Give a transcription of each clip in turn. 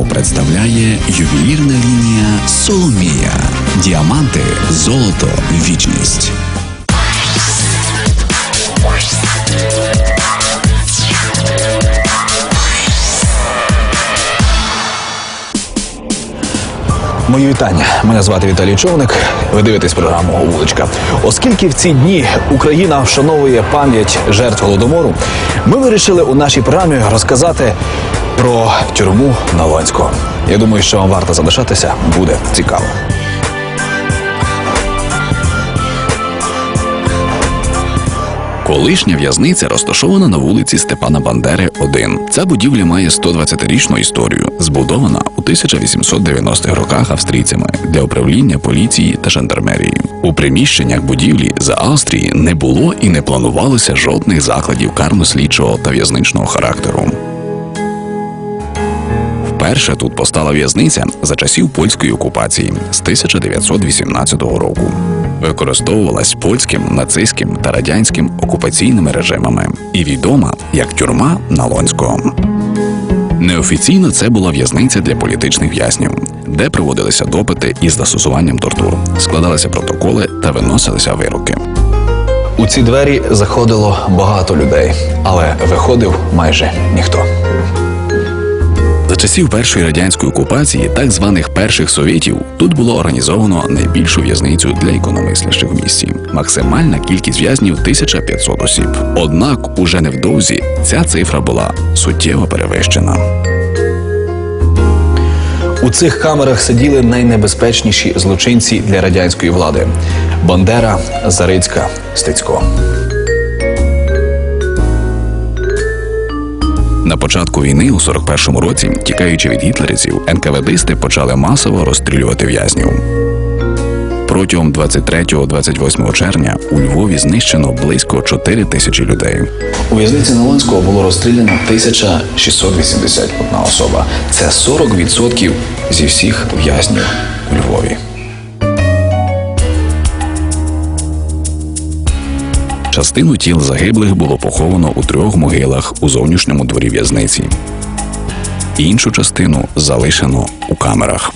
програму представляє ювелірна лінія Соломія. Діаманти, золото, вічність. Мої вітання. Мене звати Віталій Човник. Ви дивитесь програму Вуличка. Оскільки в ці дні Україна вшановує пам'ять жертв голодомору, ми вирішили у нашій програмі розказати про тюрму на Налонського. Я думаю, що вам варто залишатися, буде цікаво. Колишня в'язниця розташована на вулиці Степана Бандери, 1. Ця будівля має 120-річну історію, збудована у 1890-х роках австрійцями для управління поліції та жандармерії. У приміщеннях будівлі за Австрії не було і не планувалося жодних закладів карно-слідчого та в'язничного характеру. Вперше тут постала в'язниця за часів польської окупації з 1918 року. Використовувалась польським, нацистським та радянським окупаційними режимами і відома як тюрма Налонського. Неофіційно це була в'язниця для політичних в'язнів, де проводилися допити із застосуванням тортур, складалися протоколи та виносилися вироки. У ці двері заходило багато людей, але виходив майже ніхто. Часів першої радянської окупації, так званих перших совєтів, тут було організовано найбільшу в'язницю для ікономислящих в місті. Максимальна кількість в'язнів 1500 осіб. Однак уже невдовзі ця цифра була суттєво перевищена. У цих камерах сиділи найнебезпечніші злочинці для радянської влади: Бандера, Зарицька, Стецько. На початку війни, у 41-му році, тікаючи від гітлерівців, НКВДисти почали масово розстрілювати в'язнів. Протягом 23-28 червня у Львові знищено близько 4 тисячі людей. У в'язниці Налонського було розстріляно 1681 особа. Це 40% зі всіх в'язнів у Львові. Частину тіл загиблих було поховано у трьох могилах у зовнішньому дворі в'язниці. Іншу частину залишено у камерах.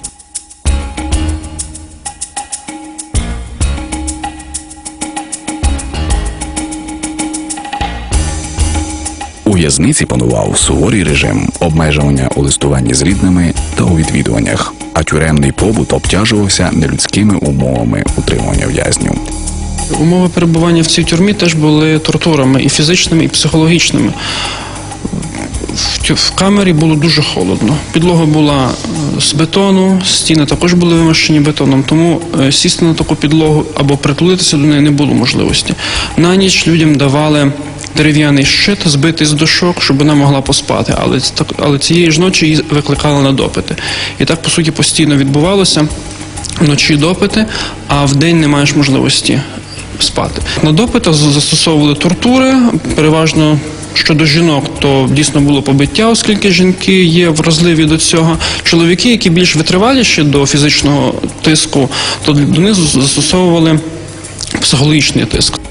У в'язниці панував суворий режим обмежування у листуванні з рідними та у відвідуваннях, а тюремний побут обтяжувався нелюдськими умовами утримання в'язнів. Умови перебування в цій тюрмі теж були тортурами і фізичними, і психологічними. В камері було дуже холодно. Підлога була е, з бетону, стіни також були вимощені бетоном, тому е, сісти на таку підлогу або притулитися до неї не було можливості. На ніч людям давали дерев'яний щит, збитий з дошок, щоб вона могла поспати. Але, але цієї ж ночі її викликали на допити. І так, по суті, постійно відбувалося. Вночі допити, а вдень не маєш можливості спати. На допитах застосовували тортури, переважно щодо жінок, то дійсно було побиття, оскільки жінки є вразливі до цього. Чоловіки, які більш витриваліші до фізичного тиску, то до них застосовували психологічний тиск.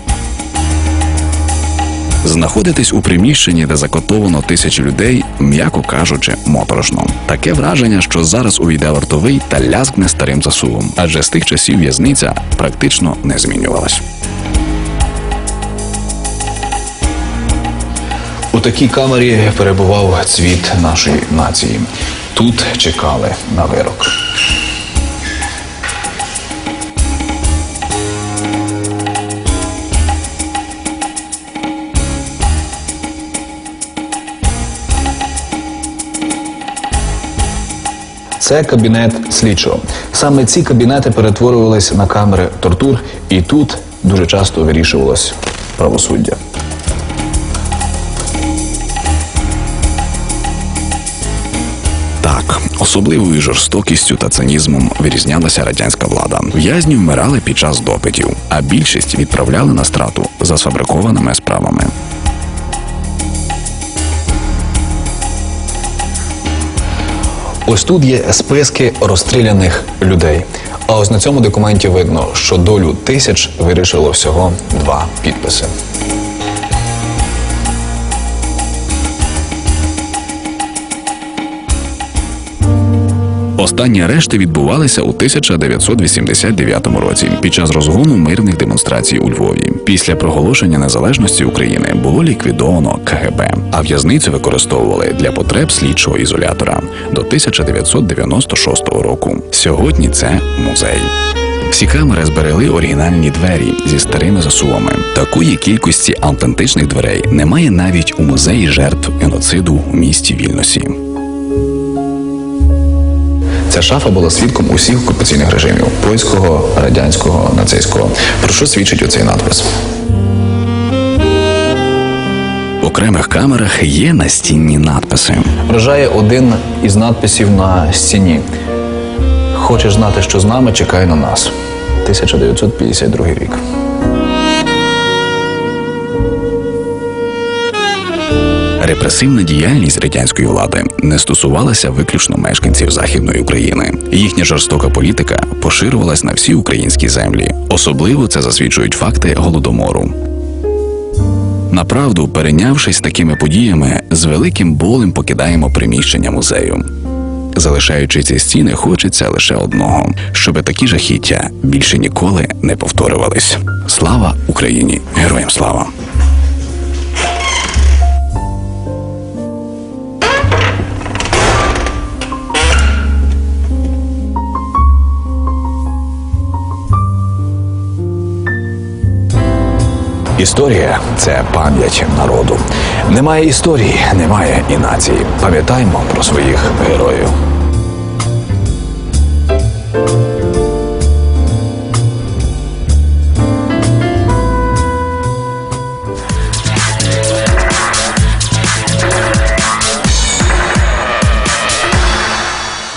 Знаходитись у приміщенні, де закотовано тисячі людей, м'яко кажучи, моторошно. Таке враження, що зараз увійде вартовий та лязгне старим засувом, адже з тих часів в'язниця практично не змінювалась. У такій камері перебував цвіт нашої нації. Тут чекали на вирок. Це кабінет слідчого. Саме ці кабінети перетворювалися на камери тортур, і тут дуже часто вирішувалось правосуддя. Так, особливою жорстокістю та цинізмом вирізнялася радянська влада. В'язні вмирали під час допитів, а більшість відправляли на страту за сфабрикованими справами. Ось тут є списки розстріляних людей. А ось на цьому документі видно, що долю тисяч вирішило всього два підписи. Останні арешти відбувалися у 1989 році під час розгону мирних демонстрацій у Львові. Після проголошення незалежності України було ліквідовано КГБ, а в'язницю використовували для потреб слідчого ізолятора до 1996 року. Сьогодні це музей. Всі камери зберегли оригінальні двері зі старими засувами. Такої кількості автентичних дверей немає навіть у музеї жертв геноциду у місті Вільносі. Ця шафа була свідком усіх окупаційних режимів польського, радянського, нацистського. Про що свідчить оцей надпис? В окремих камерах є настінні надписи. Вражає один із надписів на стіні. Хочеш знати, що з нами, чекай на нас. 1952 рік. Репресивна діяльність радянської влади не стосувалася виключно мешканців Західної України. Їхня жорстока політика поширювалась на всі українські землі. Особливо це засвідчують факти голодомору. Направду, перейнявшись такими подіями, з великим болем покидаємо приміщення музею. Залишаючи ці стіни, хочеться лише одного, щоб такі жахіття більше ніколи не повторювались. Слава Україні! Героям слава! Історія це пам'ять народу. Немає історії, немає і нації. Пам'ятаймо про своїх героїв.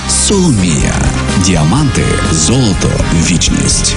Соломія. Діаманти, золото, вічність.